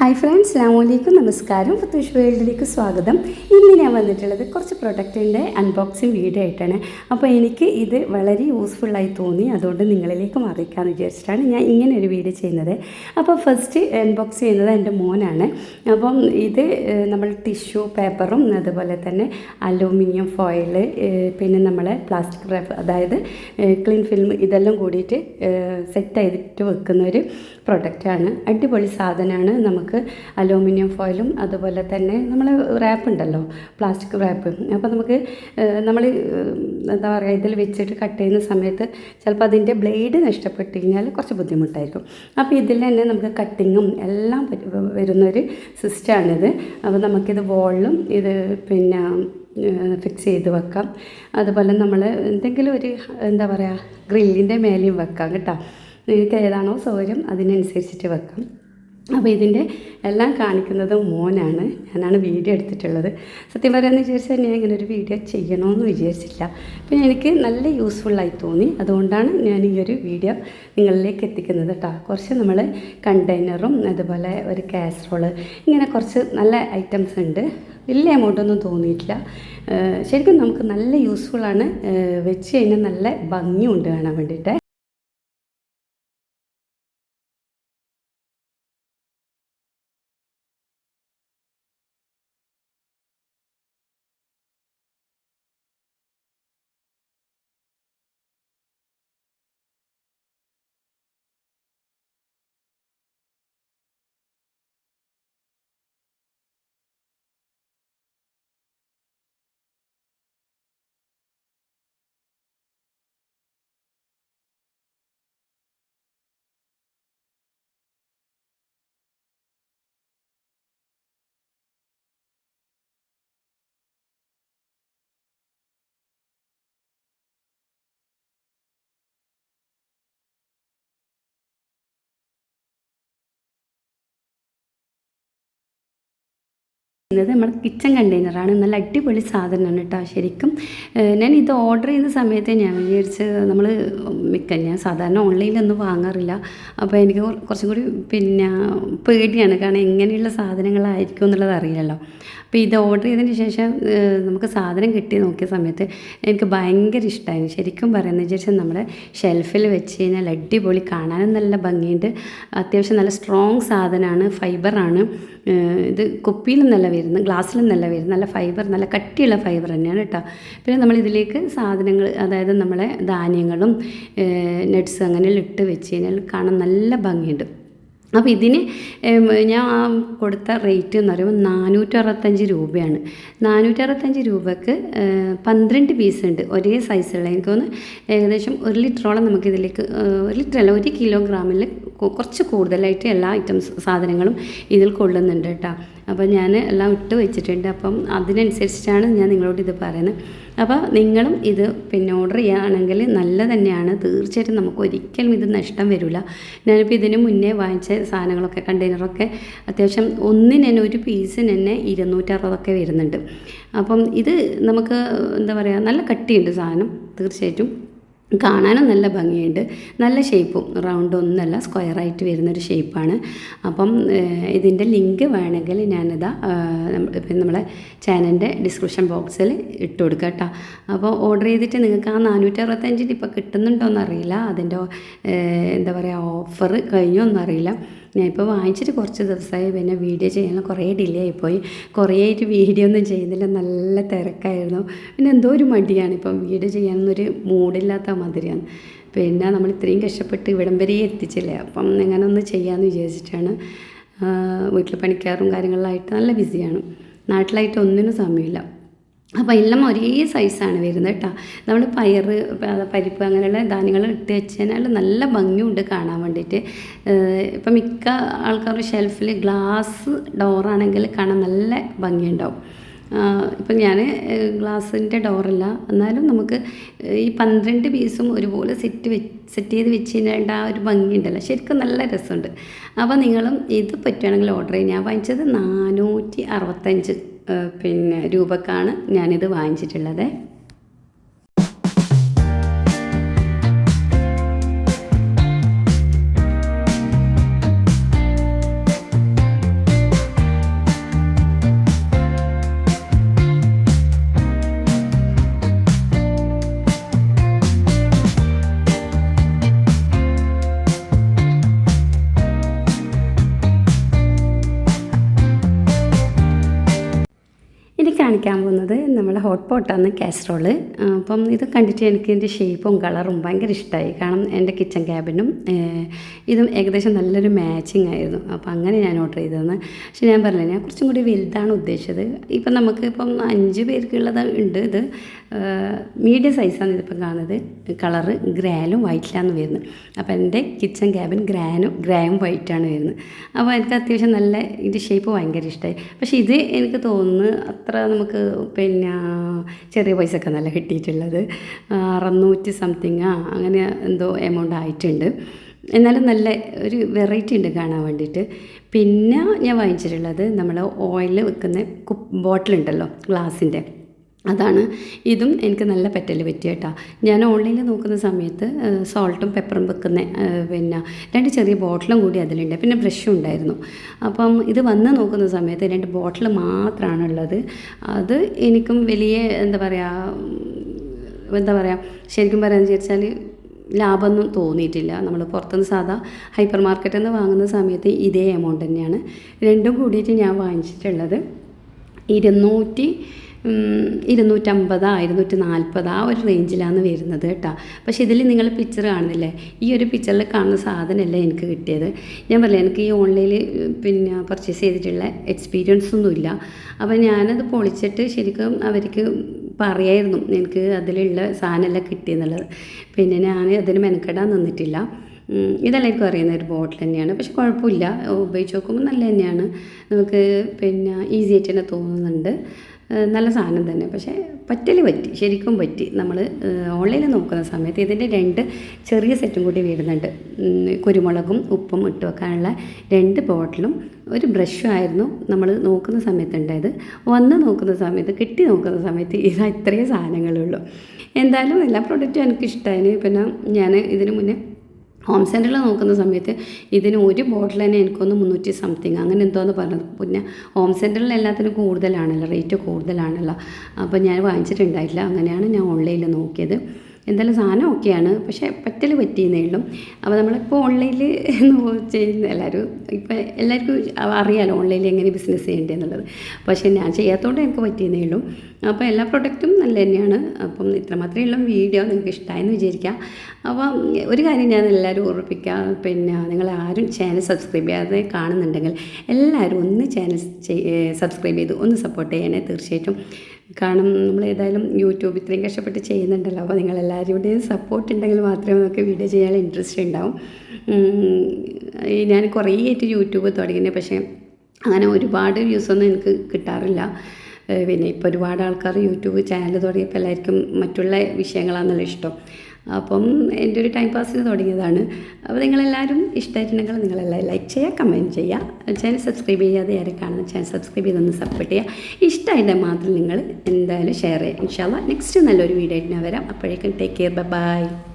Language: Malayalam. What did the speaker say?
ഹായ് ഫ്രണ്ട്സ് അസ്ലാമലൈക്കും നമസ്കാരം. പുത്തുഷ് വേൾഡിലേക്ക് സ്വാഗതം. ഇന്ന് ഞാൻ വന്നിട്ടുള്ളത് കുറച്ച് പ്രൊഡക്റ്റിന്റെ അൺബോക്സിങ് വീഡിയോ ആയിട്ടാണ്. അപ്പോൾ എനിക്ക് ഇത് വളരെ യൂസ്ഫുള്ളായി തോന്നി. അതുകൊണ്ട് നിങ്ങളിലേക്ക് മാറിക്കാമെന്ന് വിചാരിച്ചിട്ടാണ് ഞാൻ ഇങ്ങനെ ഒരു വീഡിയോ ചെയ്യുന്നത്. അപ്പോൾ ഫസ്റ്റ് അൺബോക്സ് ചെയ്യുന്നത് എന്റെ മോനാണ്. അപ്പം ഇത് നമ്മൾ ടിഷ്യൂ പേപ്പറും അതുപോലെ തന്നെ അലൂമിനിയം ഫോയിൽ പിന്നെ നമ്മളെ പ്ലാസ്റ്റിക് റാപ്പ് അതായത് ക്ലീൻ ഫിലിം ഇതെല്ലാം കൂടിയിട്ട് സെറ്റ് ചെയ്തിട്ട് വെക്കുന്ന ഒരു പ്രൊഡക്റ്റാണ് അടിപൊളി സാധനമാണ്. നമുക്ക് അലൂമിനിയം ഫോയിലും അതുപോലെ തന്നെ നമ്മൾ റാപ്പ് ഉണ്ടല്ലോ പ്ലാസ്റ്റിക് റാപ്പ് അപ്പോൾ നമുക്ക് നമ്മൾ എന്താ പറയുക ഇതിൽ വെച്ചിട്ട് കട്ട് ചെയ്യുന്ന സമയത്ത് ചിലപ്പോൾ അതിന്റെ ബ്ലേഡ് നഷ്ടപ്പെട്ട് കഴിഞ്ഞാൽ കുറച്ച് ബുദ്ധിമുട്ടായിരിക്കും. അപ്പോൾ ഇതിൽ തന്നെ നമുക്ക് കട്ടിങ്ങും എല്ലാം വരുന്നൊരു സിസ്റ്റമാണിത്. അപ്പോൾ നമുക്കിത് വോളിലും ഇത് പിന്നെ ഫിക്സ് ചെയ്ത് വെക്കാം. അതുപോലെ നമ്മൾ എന്തെങ്കിലും ഒരു എന്താ പറയുക ഗ്രില്ലിന്റെ മേലെയും വെക്കാം കേട്ടോ. നിങ്ങൾക്ക് ഏതാണോ സൗകര്യം അതിനനുസരിച്ചിട്ട് വെക്കാം. അപ്പോൾ ഇതിന്റെ എല്ലാം കാണിക്കുന്നത് മോനാണ്. ഞാനാണ് വീഡിയോ എടുത്തിട്ടുള്ളത്. സത്യം പറയാമെന്ന് വിചാരിച്ചാൽ ഞാൻ ഇങ്ങനെ ഒരു വീഡിയോ ചെയ്യണമെന്ന് വിചാരിച്ചില്ല. പിന്നെ എനിക്ക് നല്ല യൂസ്ഫുള്ളായി തോന്നി. അതുകൊണ്ടാണ് ഞാൻ ഈ ഒരു വീഡിയോ നിങ്ങളിലേക്ക് എത്തിക്കുന്നത് കേട്ടോ കുറച്ച് നമ്മൾ കണ്ടെയ്നറും അതുപോലെ ഒരു കാസറോൾ ഇങ്ങനെ കുറച്ച് നല്ല ഐറ്റംസ് ഉണ്ട്. വലിയ എമൗണ്ടൊന്നും തോന്നിയിട്ടില്ല. ശരിക്കും നമുക്ക് നല്ല യൂസ്ഫുള്ളാണ് വെച്ച് കഴിഞ്ഞാൽ നല്ല ഭംഗിയുണ്ട് കാണാൻ വേണ്ടിയിട്ട്. ഇത് നമ്മുടെ കിച്ചൺ കണ്ടെയ്നറാണ് നല്ല അടിപൊളി സാധനമാണ് കേട്ടോ ശരിക്കും. ഞാൻ ഇത് ഓർഡർ ചെയ്യുന്ന സമയത്ത് ഞാൻ വിചാരിച്ച് നമ്മൾ മിക്ക ഞാൻ സാധാരണ ഓൺലൈനിലൊന്നും വാങ്ങാറില്ല. അപ്പോൾ എനിക്ക് കുറ- കുറച്ചും കൂടി പിന്നെ പേടിയാണ്. കാരണം എങ്ങനെയുള്ള സാധനങ്ങളായിരിക്കും എന്നുള്ളത് അറിയില്ലല്ലോ. അപ്പോൾ ഇത് ഓർഡർ ചെയ്തതിന് ശേഷം നമുക്ക് സാധനം കിട്ടി നോക്കിയ സമയത്ത് എനിക്ക് ഭയങ്കര ഇഷ്ടമായി ശരിക്കും പറയുന്നത് വിചാരിച്ചാൽ നമ്മുടെ ഷെൽഫിൽ വെച്ച് കഴിഞ്ഞാൽ അടിപൊളി കാണാനും നല്ല ഭംഗിയുണ്ട്. അത്യാവശ്യം നല്ല സ്ട്രോങ് സാധനമാണ്. ഫൈബറാണ് ഇത് കുപ്പിയിലും നല്ല വരുന്നത് ഗ്ലാസ്സിൽ നല്ല വരുന്നത് നല്ല ഫൈബർ നല്ല കട്ടിയുള്ള ഫൈബർ തന്നെയാണ് കേട്ടോ പിന്നെ നമ്മൾ ഇതിലേക്ക് സാധനങ്ങൾ അതായത് നമ്മളെ ധാന്യങ്ങളും നട്ട്സ് അങ്ങനെ ഇട്ട് വെച്ച് കഴിഞ്ഞാൽ കാണാൻ നല്ല ഭംഗിയുണ്ട്. അപ്പോൾ ഇതിന് ഞാൻ കൊടുത്ത റേറ്റ് എന്ന് പറയുമ്പോൾ നാനൂറ്റി അറുപത്തഞ്ച് രൂപയാണ്. നാനൂറ്റി അറുപത്തഞ്ച് രൂപക്ക് പന്ത്രണ്ട് പീസ് ഉണ്ട് ഒരേ സൈസുള്ള എനിക്ക് തോന്നുന്നു ഏകദേശം ഒരു ലിറ്ററോളം നമുക്കിതിലേക്ക് ഇതിലേക്ക് ഒരു ലിറ്റർ അല്ല ഒരു കിലോഗ്രാമിൽ കുറച്ച് കൂടുതലായിട്ട് എല്ലാ ഐറ്റംസ് സാധനങ്ങളും ഇതിൽ കൊള്ളുന്നുണ്ട് കേട്ടോ. അപ്പോൾ ഞാൻ എല്ലാം ഇട്ട് വെച്ചിട്ടുണ്ട്. അപ്പം അതിനനുസരിച്ചിട്ടാണ് ഞാൻ നിങ്ങളോട് ഇത് പറയുന്നത്. അപ്പോൾ നിങ്ങളും ഇത് പിന്നെ ഓർഡർ ചെയ്യുകയാണെങ്കിൽ നല്ല തന്നെയാണ്. തീർച്ചയായിട്ടും നമുക്ക് ഒരിക്കലും ഇത് നഷ്ടം വരില്ല. ഞാനിപ്പോൾ ഇതിന് മുന്നേ വാങ്ങിച്ച സാധനങ്ങളൊക്കെ കണ്ടെയ്നറൊക്കെ അത്യാവശ്യം ഒന്നിന് തന്നെ ഒരു പീസിന് തന്നെ ഇരുന്നൂറ്ററുപതൊക്കെ വരുന്നുണ്ട്. അപ്പം ഇത് നമുക്ക് എന്താ പറയുക നല്ല കട്ടിയുണ്ട് സാധനം. തീർച്ചയായിട്ടും കാണാനും നല്ല ഭംഗിയുണ്ട്. നല്ല ഷേപ്പും റൗണ്ട് ഒന്നല്ല സ്ക്വയറായിട്ട് വരുന്നൊരു ഷേപ്പാണ് അപ്പം ഇതിന്റെ ലിങ്ക് വേണമെങ്കിൽ ഞാനിതാ നമ്മളെ ചാനലിന്റെ ഡിസ്ക്രിപ്ഷൻ ബോക്സിൽ ഇട്ട് കൊടുക്കുക കേട്ടോ അപ്പോൾ ഓർഡർ ചെയ്തിട്ട് നിങ്ങൾക്ക് ആ നാനൂറ്റി അറുപത്തഞ്ചിന് ഇപ്പോൾ കിട്ടുന്നുണ്ടോയെന്നറിയില്ല അതിന്റെ എന്താ പറയുക ഓഫർ കഴിഞ്ഞോ ഒന്നും ഇപ്പോൾ വാങ്ങിച്ചിട്ട് കുറച്ച് ദിവസമായി പിന്നെ വീഡിയോ ചെയ്യാൻ കുറേ ഡിലേ ആയിപ്പോയി. കുറേ ആയിട്ട് വീഡിയോ ഒന്നും ചെയ്യുന്നില്ല. നല്ല തിരക്കായിരുന്നു. പിന്നെ എന്തോ ഒരു മടിയാണ് ഇപ്പം വീഡിയോ ചെയ്യാനൊന്നൊരു മൂഡില്ലാത്ത മാതിരിയാണ്. പിന്നെ നമ്മൾ ഇത്രയും കഷ്ടപ്പെട്ട് ഇവിടം വരെ എത്തിച്ചില്ലേ? അപ്പം എങ്ങനെ ഒന്ന് ചെയ്യാമെന്ന് വിചാരിച്ചിട്ടാണ് വീട്ടിൽ പണിക്കാറും കാര്യങ്ങളിലായിട്ട് നല്ല ബിസിയാണ് നാട്ടിലായിട്ട് ഒന്നിനും സമയമില്ല. അപ്പോൾ എല്ലാം ഒരേ സൈസാണ് വരുന്നത് കേട്ടോ നമ്മൾ പയർ പരിപ്പ് അങ്ങനെയുള്ള ധാന്യങ്ങൾ ഇട്ട് വെച്ച് കഴിഞ്ഞാൽ നല്ല ഭംഗിയുണ്ട് കാണാൻ വേണ്ടിയിട്ട്. ഇപ്പം മിക്ക ആൾക്കാരുടെ ഷെൽഫിൽ ഗ്ലാസ് ഡോറാണെങ്കിൽ കാണാൻ നല്ല ഭംഗിയുണ്ടാവും. ഇപ്പം ഞാൻ ഗ്ലാസിന്റെ ഡോറല്ല എന്നാലും നമുക്ക് ഈ പന്ത്രണ്ട് പീസും ഒരുപോലെ സെറ്റ് വെ സെറ്റ് ചെയ്ത് വെച്ച് കഴിഞ്ഞാൽ ആ ഒരു ഭംഗിയുണ്ടല്ലോ. ശരിക്കും നല്ല രസമുണ്ട്. അപ്പോൾ നിങ്ങളും ഇത് പറ്റുകയാണെങ്കിൽ ഓർഡർ ചെയ്യാം. ഞാൻ വാങ്ങിച്ചത് നാനൂറ്റി അറുപത്തഞ്ച്. പിന്നെ രൂപക്കാണ് ഞാനിത് വാങ്ങിച്ചിട്ടുള്ളത്. ഹോട്ട് പോട്ടാണ് കാസറോൾ അപ്പം ഇത് കണ്ടിട്ട് എനിക്ക് ഇതിന്റെ ഷേപ്പും കളറും ഭയങ്കര ഇഷ്ടമായി കാരണം എന്റെ കിച്ചൺ ക്യാബിനും ഇതും ഏകദേശം നല്ലൊരു മാച്ചിങ് ആയിരുന്നു. അപ്പോൾ അങ്ങനെ ഞാൻ ഓർഡർ ചെയ്തതെന്ന്. പക്ഷെ ഞാൻ പറഞ്ഞില്ല ഞാൻ കുറച്ചും കൂടി വലുതാണ് ഉദ്ദേശിച്ചത്. ഇപ്പം നമുക്ക് ഇപ്പം അഞ്ച് പേർക്കുള്ളത് ഉണ്ട് ഇത്. മീഡിയം സൈസാണ് ഇതിപ്പം കാണുന്നത്. കളറ് ഗ്രാനും വൈറ്റിലാണ് വരുന്നത്. അപ്പോൾ എന്റെ കിച്ചൺ ക്യാബിൻ ഗ്രാനും ഗ്രായും വൈറ്റാണ് വരുന്നത്. അപ്പോൾ എനിക്ക് അത്യാവശ്യം നല്ല ഇതിന്റെ ഷേപ്പ് ഭയങ്കര ഇഷ്ടമായി പക്ഷേ ഇത് എനിക്ക് തോന്നുന്നു അത്ര നമുക്ക് പിന്നെ ചെറിയ പൈസക്ക് നല്ല കിട്ടിയിട്ടുള്ളത് അറുന്നൂറ്റി സംതിങ് അങ്ങനെ എന്തോ എമൗണ്ട് ആയിട്ടുണ്ട്. എന്നാലും നല്ല ഒരു വെറൈറ്റി ഉണ്ട് കാണാൻ വേണ്ടിയിട്ട്. പിന്നെ ഞാൻ വാങ്ങിച്ചിട്ടുള്ളത് നമ്മൾ ഓയിൽ വെക്കുന്ന ബോട്ടിലുണ്ടല്ലോ ഗ്ലാസിന്റെ അതാണ്. ഇതും എനിക്ക് നല്ല പറ്റൽ പറ്റി കേട്ടോ. ഞാൻ ഓൺലൈനിൽ നോക്കുന്ന സമയത്ത് സോൾട്ടും പെപ്പറും വെക്കുന്ന പിന്നെ രണ്ട് ചെറിയ ബോട്ടിലും കൂടി അതിലുണ്ട്. പിന്നെ ബ്രഷും ഉണ്ടായിരുന്നു. അപ്പം ഇത് വന്ന് നോക്കുന്ന സമയത്ത് രണ്ട് ബോട്ടിൽ മാത്രമാണുള്ളത് അത് എനിക്കും വലിയ എന്താ പറയുക എന്താ പറയുക ശരിക്കും പറയാന്ന് വെച്ചാൽ ലാഭമൊന്നും തോന്നിയിട്ടില്ല. നമ്മൾ പുറത്തുനിന്ന് സാധാ ഹൈപ്പർ മാർക്കറ്റിൽ നിന്ന് വാങ്ങുന്ന സമയത്ത് ഇതേ എമൗണ്ട് തന്നെയാണ്. രണ്ടും കൂടിയിട്ട് ഞാൻ വാങ്ങിച്ചിട്ടുള്ളത് ഇരുന്നൂറ്റി ഇരുന്നൂറ്റമ്പതാ ഇരുന്നൂറ്റി നാൽപ്പത് ആ ഒരു റേഞ്ചിലാണ് വരുന്നത് കേട്ടോ. പക്ഷേ ഇതിൽ നിങ്ങൾ പിക്ചർ കാണുന്നില്ലേ? ഈ ഒരു പിക്ചറിൽ കാണുന്ന സാധനമല്ല എനിക്ക് കിട്ടിയത്. ഞാൻ പറയാം എനിക്ക് ഈ ഓൺലൈനിൽ പിന്നെ പർച്ചേസ് ചെയ്തിട്ടുള്ള എക്സ്പീരിയൻസ് ഒന്നുമില്ല അപ്പോൾ ഞാനത് പൊളിച്ചിട്ട് ശരിക്കും അവർക്ക് പറയായിരുന്നു എനിക്ക് അതിലുള്ള സാധനമല്ല കിട്ടിയെന്നുള്ളത്. പിന്നെ ഞാൻ അതിന് മെനക്കെടാൻ നിന്നിട്ടില്ല. ഇതെല്ലാവർക്കും അറിയുന്ന ഒരു ബോട്ടിൽ തന്നെയാണ്. പക്ഷെ കുഴപ്പമില്ല. ഉപയോഗിച്ച് നോക്കുമ്പോൾ നല്ല തന്നെയാണ് നമുക്ക് പിന്നെ ഈസി ആയിട്ട് തന്നെ തോന്നുന്നുണ്ട്. നല്ല സാധനം തന്നെ. പക്ഷേ പറ്റൽ പറ്റി. ശരിക്കും പറ്റി. നമ്മൾ ഓൺലൈനിൽ നോക്കുന്ന സമയത്ത് ഇതിന്റെ രണ്ട് ചെറിയ സെറ്റും കൂടി വരുന്നുണ്ട്. കുരുമുളകും ഉപ്പും ഇട്ട് വെക്കാനുള്ള രണ്ട് ബോട്ടിലും ഒരു ബ്രഷും ആയിരുന്നു നമ്മൾ നോക്കുന്ന സമയത്ത് ഉണ്ടായത്. വന്ന് നോക്കുന്ന സമയത്ത് കിട്ടി നോക്കുന്ന സമയത്ത് ഇത് ഇത്രയും സാധനങ്ങളുള്ളൂ. എന്തായാലും എല്ലാ പ്രോഡക്റ്റും എനിക്ക് ഇഷ്ടമായി പിന്നെ ഞാൻ ഇതിന് മുന്നേ ഹോം സെന്ററിൽ നോക്കുന്ന സമയത്ത് ഇതിന് ഒരു ബോട്ടിൽ തന്നെ എനിക്കൊന്ന് മുന്നൂറ്റി സംതിങ് അങ്ങനെ എന്തോന്ന് പറഞ്ഞത് പിന്നെ ഹോം സെന്ററിൽ എല്ലാത്തിനും കൂടുതലാണല്ലോ റേറ്റ് കൂടുതലാണല്ലോ. അപ്പോൾ ഞാൻ വാങ്ങിച്ചിട്ടുണ്ടായിട്ടില്ല അങ്ങനെയാണ് ഞാൻ ഓൺലൈനിൽ നോക്കിയത്. എന്തായാലും സാധനം ഓക്കെയാണ്. പക്ഷേ പറ്റൽ പറ്റിയെന്നേ ഉള്ളൂ. അപ്പോൾ നമ്മളിപ്പോൾ ഓൺലൈനിൽ എന്ന് ചെയ്യുന്ന എല്ലാവരും ഇപ്പോൾ എല്ലാവർക്കും അറിയാലോ ഓൺലൈനിൽ എങ്ങനെ ബിസിനസ് ചെയ്യേണ്ടതെന്നുള്ളത്. പക്ഷേ ഞാൻ ചെയ്യാത്തതുകൊണ്ട് എനിക്ക് പറ്റിയെന്നേ ഉള്ളൂ. അപ്പോൾ എല്ലാ പ്രൊഡക്റ്റും നല്ല തന്നെയാണ്. അപ്പം ഇത്ര മാത്രമേ ഉള്ളൂ വീഡിയോ നിങ്ങൾക്ക് ഇഷ്ടമായെന്ന് വിചാരിക്കാം. അപ്പം ഒരു കാര്യം ഞാൻ എല്ലാവരും ഓർമ്മിപ്പിക്കാം. പിന്നെ നിങ്ങൾ ആരും ചാനൽ സബ്സ്ക്രൈബ് ചെയ്യാതെ കാണുന്നുണ്ടെങ്കിൽ എല്ലാവരും ഒന്ന് ചാനൽ സബ്സ്ക്രൈബ് ചെയ്ത് ഒന്ന് സപ്പോർട്ട് ചെയ്യണേ തീർച്ചയായിട്ടും. കാരണം നമ്മൾ ഏതായാലും യൂട്യൂബ് ഇത്രയും കഷ്ടപ്പെട്ട് ചെയ്യുന്നുണ്ടല്ലോ. അപ്പോൾ നിങ്ങൾ എല്ലാവരുടെയും സപ്പോർട്ട് ഉണ്ടെങ്കിൽ മാത്രമേ നമുക്ക് വീഡിയോ ചെയ്യാൻ ഇൻട്രസ്റ്റ് ഉണ്ടാവും. ഞാൻ കുറേ ആയിട്ട് യൂട്യൂബ് തുടങ്ങിയത് പക്ഷേ അങ്ങനെ ഒരുപാട് വ്യൂസൊന്നും എനിക്ക് കിട്ടാറില്ല. പിന്നെ ഇപ്പോൾ ഒരുപാട് ആൾക്കാർ യൂട്യൂബ് ചാനൽ തുടങ്ങിയപ്പോൾ എല്ലാവർക്കും മറ്റുള്ള വിഷയങ്ങളാണല്ലോ ഇഷ്ടം. അപ്പം എന്റെ ഒരു ടൈം പാസ്സിന് തുടങ്ങിയതാണ്. അപ്പോൾ നിങ്ങളെല്ലാവരും ഇഷ്ടമായിട്ടുണ്ടെങ്കിൽ നിങ്ങളെല്ലാം ലൈക്ക് ചെയ്യുക കമന്റ് ചെയ്യുക. ചാനൽ സബ്സ്ക്രൈബ് ചെയ്യാതെ ആരെ കാണുന്ന ചാനൽ സബ്സ്ക്രൈബ് ചെയ്തൊന്ന് സപ്പോർട്ട് ചെയ്യുക. ഇഷ്ടമായിട്ട് മാത്രം നിങ്ങൾ എന്തായാലും ഷെയർ ചെയ്യുക. ഇൻഷാല്ല നെക്സ്റ്റ് നല്ലൊരു വീഡിയോ ആയിട്ട് ഞാൻ വരാം. അപ്പോഴേക്കും ടേക്ക് കെയർ ബൈ ബൈ